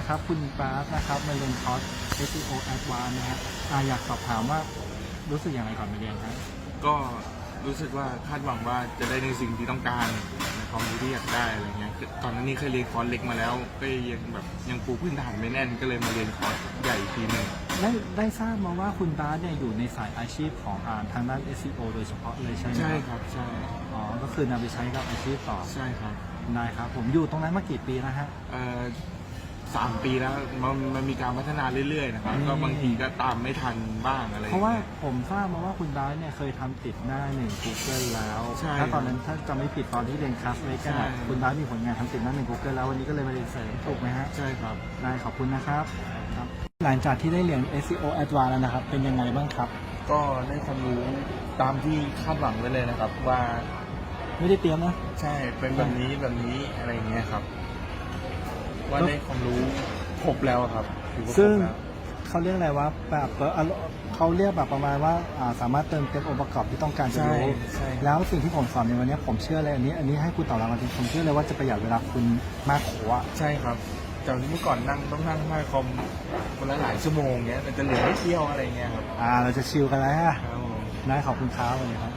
นะครับ คุณบาสนะครับมาเรียนคอร์ส SEO Advanced นะฮะอ่าอยากสอบถามว่ารู้สึกอย่างไรก่อนมาเรียนครับ ก็รู้สึกว่าคาดหวังว่าจะได้ในสิ่งที่ต้องการในความรู้ที่อยากได้อะไรเงี้ยคือตอนนั้นนี่เคยเรียนคอร์สเล็กมาแล้ว ก็ยังแบบยังปูพื้นฐานไม่แน่นก็เลยมาเรียนคอร์สใหญ่อีกทีหนึ่งได้ได้ทราบมาว่าคุณบาสเนี่ยอยู่ในสายอาชีพของอ่าทางด้าน SEO โดยเฉพาะเลยใช่ไหมใช่ครับใช่อ๋อก็คือนำไปใช้กับอาชีพต่อใช่ครับ ได้ครับ ผมอยู่ตรงนั้นมากี่ปีนะฮะ เอ่อ สามปีแล้วมันมันมีการพัฒนาเรื่อยๆนะครับอืมก็บางทีก็ตามไม่ทันบ้างอะไรอย่เพงราะว่างี้ยผมทราบมาว่าคุณบาสเนี่ยเคยทำติดหน้าหนึ่ง Google แล้วใช่ถ้าตอนนั้นถ้าจำไม่ผิดตอนที่เรียนคลาสเล็กกันอะใช่ คุณบาสมีผลงานทำติดหน้าหนึ่ง Google แล้ววันนี้ก็เลยมาเรียนเสริมถูกไหมฮะ ใช่ครับ ได้ขอบคุณนะครับครับหลังจากที่ได้เรียน SEO Advanced แล้วนะครับ เป็นยังไงบ้างครับ ก็ได้ความรู้ตามที่คาดหวังไว้เลยนะครับ ว่าไม่ได้เตรียมนะ ใช่เป็นแบบนี้แบบนี้อะไรเงี้ยครับ ว่าได้ความรู้ครบแล้วครับถือว่าครซึ่ง บแล้ว เขาเรียกอะไรว่าแบบเอ่อเขาเรียกแบบประมาณว่าอ่าสามารถเติมเต็มองค์ประกอบที่ต้องการจะใช่รู้ใช่ แล้วสิ่งที่ผมสอนในวันนี้ผมเชื่อเลยอันนี้ อันนี้ให้คุณตอบรับมาจริงผมเชื่อเลยว่าจะประหยัดเวลาคุณมากโขอะใช่ครับจากที่เมื่อก่อนนั่งต้องนั่งหน้าคอมคนละหลายชั่วโมงเงี้ยแต่จะเหลือไม่เที่ยวอะไรเงี้ยครับอ่า เราจะชิลกันแล้วฮะครับผมได้ขอบคุณครับวันนี้ครับ